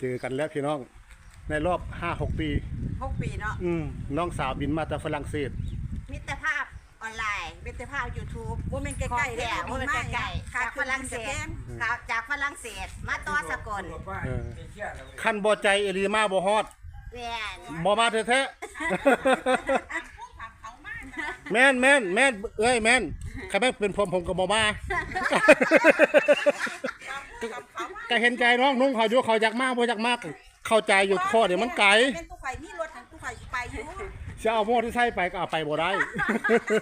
เจอกันแล้วพี่น้อง ในรอบห้าหกปี หกปีเนาะอืมน้องสาวบินมาจากฝรั่งเศส มิตรภาพออนไลน์เป็นแต่ภาพ YouTube ว่ามันใกของล้ๆแท้บ่แม่นใกล้ๆค่ะจากฝรั่งเศสค่ะจากฝรั่งเศสมาต่อสกลเออ ขั้นบ่ใจเอรีมาบ่ฮอดแม่นบ่มาแท้ๆ แม่นแม่นแม่นเอ้ยแม่นใครแม่นเป็นผมผมก็บ่มาก็เห็นใจน้องนุ่งเขาอยู่เขาอยากมากบ่อยากมาก เข้าใจอยู่ข้อเดี๋ยวมันไกลเป็นตู้ไข่นี่รถทางตู้ไข่ไปอยู่จะเอาโม่ที่ใส่ไปก็เอาไปบ่ได้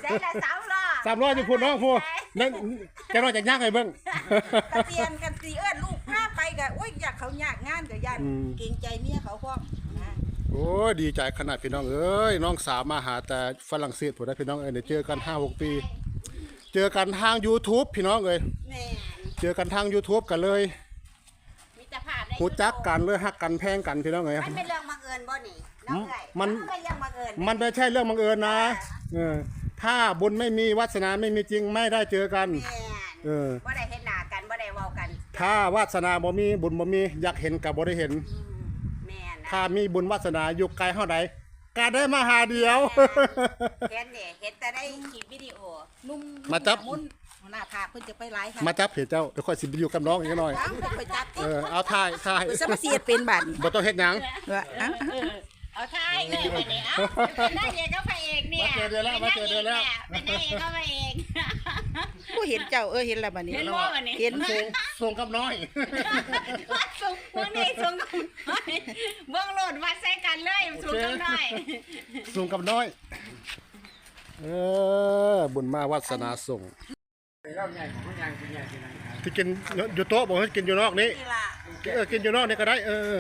ใส่ละสามล้อสามร้อยจะพูดน้องพูดนั่นจะน้อยจะยากไงเบิ่งกระเตียนกันตีเอิ้นลูกพาไปก็โอ้ยอยากเขายากงานก็ย่านอืมเกรงใจเมียเขาพร้อมนะ โอ้ยดีใจขนาดพี่น้องเอ้ยน้องสาวมาหาแต่ฝรั่งเศสผมได้พี่น้องเอ้ยเดี๋ยวเจอกันห้าหกปี เจอกันทาง YouTube พี่น้องเอ้ยแม่นเจอกันทาง YouTube กันเลยมิตรภาพได้หูจักกันเลยฮักกันแพงกันพี่น้องเอ้ย มันเป็นเรื่องบังเอิญบ่นี่น้องเอ้ยมันเป็นเรื่องบังเอิญมันไม่ใช่เรื่องบังเอิญนะเออถ้าบุญไม่มีวาสนาไม่มีจริงไม่ได้เจอกัน แม่นเออ บ่ได้เห็นหน้ากันบ่ได้เว้ากันถ้าวาสนาบ่มีบุญบ่มีอยากเห็นกับบ่ได้เห็น อืมแม่นนะ ถ้ามีบุญวาสนาอยู่ไกลเท่าใดก็ได้มาหาเดียว เห็นดิเห็นแต่ได้คลิปวิดีโอนุ่มมาจับ มุ่นหน้าผากเพิ่นจะไปไลฟ์ค่ะมาจับเพจเจ้าเดี๋ยวค่อยสิไปอยู่กับน้องอีกหน่อยตามเพิ่นไปจับเออเอาถ่ายถ่ายเพิ่นจะมาเสียดเป็นบัตรบ่ต้องเฮ็ดหยังว่าอะเออเอาท้ายเลยวันนี้เอ้าเป็นนางเอกก็พระเอกเนี่ยมาเจอเดือนแล้วมาเจอเดือนแล้วเป็นนางเอกก็พระเอก ผู้เห็นเจ้าเออเห็นแล้วบัดนี้ เห็นบ่วันนี้ เห็นส่งส่งกับน้อยวัดสูงพวกนี้สูงกันหน่อยเบื้องโหลดวัดใส่กันเลยสูงกันหน่อยส่งกับน้อย เออ บุญมาวาสนาส่งที่กินอยู่โต๊ะบอกให้กินอยู่นอกนี้นี่ล่ะเออกินอยู่นอกนี่ก็ได้เออ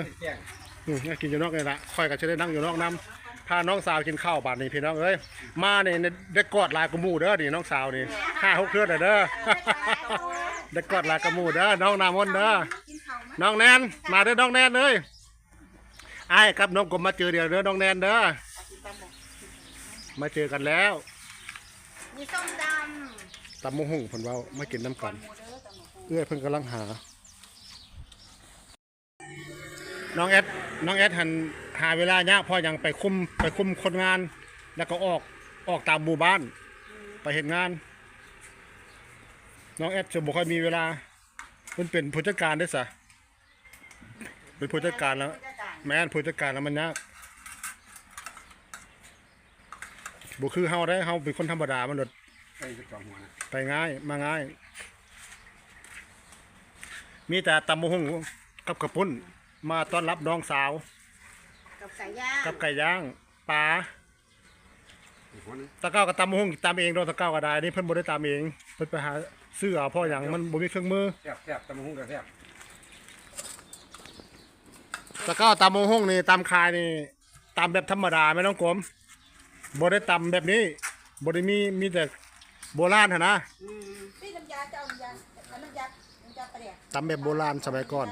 อืมกินอยู่นอกนี่ละค่อยก็จะได้นั่งอยู่นอกน้ำ พาน้องสาวกินข้าวบาดนี้พี่น้องเอ้ยมาเนี่ยได้กอดลายกระมูเด้อนี่น้องสาวนี่ห้าหกเทื่อเด้อได้กอดลายกระมูเด้อน้องนามนเด้อน้องแนนมาเด้อน้องแนนเลยไอ้ครับน้องกลมมาเจอเดียวเด้อน้องแนนเด้อมาเจอกันแล้วมีส้มดตำมะหุ่งเพิ่นเว้ามากินน้ำกันเอื้อยเพิ่นกำลังหา น้องแอดน้องแอดหัน หาเวลายากเพอยังไปคุมไปคุมคนงาน แล้วก็ออกออกตามหมู่บ้าน ไปเห็นงาน น้องแอดจะบ่ค่อยมีเวลาเพิ่นเป็นผู้จัดการเด้อซะเป็นผู้จัดการแล้ว แม่นผู้จัดการแล้วมันยากบ่คือเฮาได้เฮาเป็นคนธรรมดามันโดดไปไปจองหัวนะไปง่ายมาง่าย มีแต่ตำมะฮุ่งกับกระปุ้น มาต้อนรับน้องสาวำ กับไก่ย่างกับไก่ย่างปลาอีกหัวหนึงตะเก้ากับตำมะฮุ่งตำเองโดนตะเก้าก็ได้นี่เพิ่นบ่ได้ตำเองเพิ่นไปหาซื้อเอาเพ่ออย่างมันบ่มีเครื่องมือแซ่บแซ่บตำบักหุ่งก็แซ่บตะเก้าตำมะฮุ่งนี่ตำคายนี่ตำแบบธรรมดาไม่ต้องกลมบ่ได้ตำแบบนี้บ่ได้มีมีแต่โบราณหั่นนะนี่น้ำยาเจ้าน้ำยาน้ำยาน้ำยาปลาแดกตำแบบโบราณสมัยก่อน